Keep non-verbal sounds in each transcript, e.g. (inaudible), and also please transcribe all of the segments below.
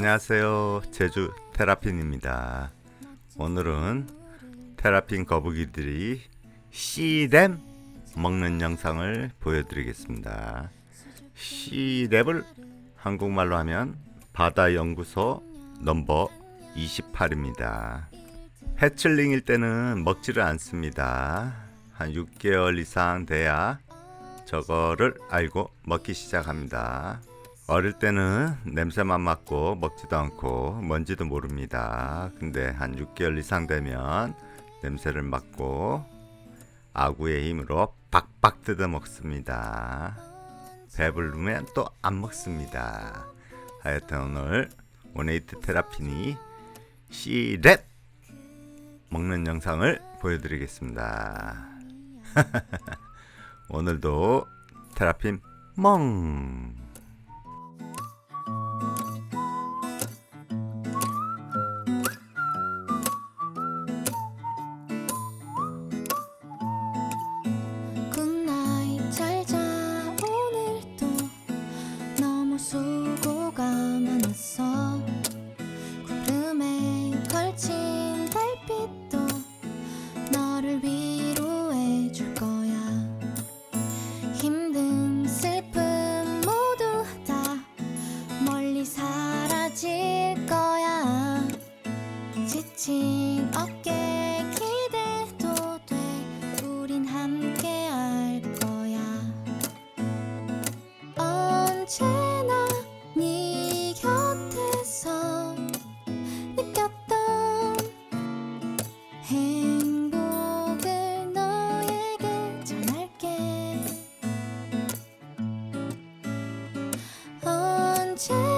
안녕하세요. 제주 테라핀입니다. 오늘은 테라핀 거북이들이 씨랩 먹는 영상을 보여드리겠습니다. 씨랩을 한국말로 하면 바다연구소 넘버 28입니다. 해칠링일 때는 먹지를 않습니다. 한 6개월 이상 돼야 저거를 알고 먹기 시작합니다. 어릴 때는 냄새만 맡고 먹지도 않고 뭔지도 모릅니다. 근데 한 6개월 이상 되면 냄새를 맡고 아구의 힘으로 박박 뜯어 먹습니다. 배부르면 또 안 먹습니다. 하여튼 오늘 오네이트 테라피니 C랩 먹는 영상을 보여드리겠습니다. (laughs) 오늘도 테라핀 멍! 걸친 달빛도 너를 위로해 줄 거야. 힘듦 슬픔 모두 다 멀리 사라질 거야. 지친 어깨 shine.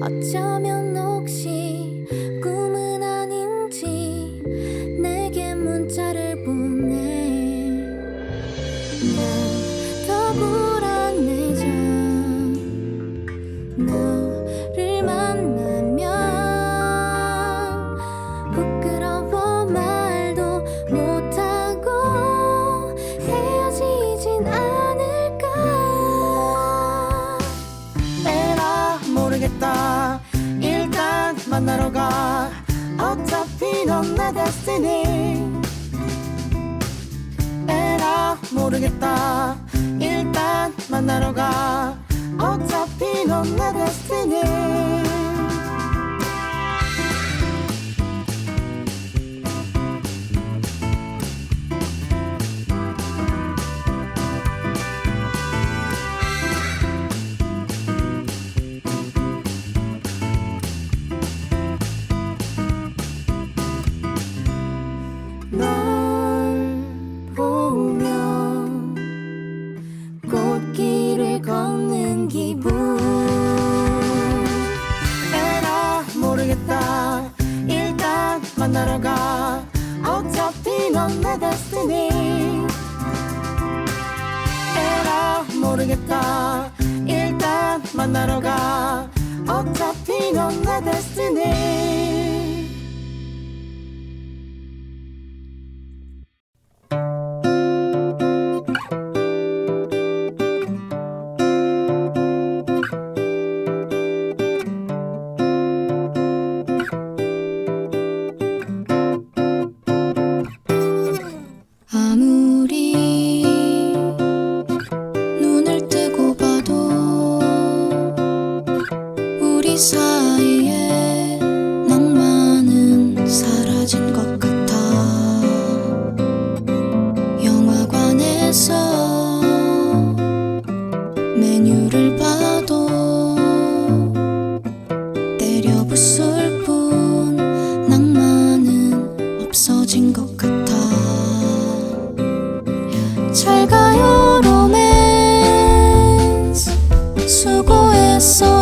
어쩌면 혹시 내 데스티니 에라 모르겠다. 일단 만나러 가. 어차피 넌내데 모르겠다. 일단 만나러 가. 어차피 넌 내 데스티니 웃을 뿐 낭만은 없어진 것 같아. 잘 가요 로맨스. 수고했어.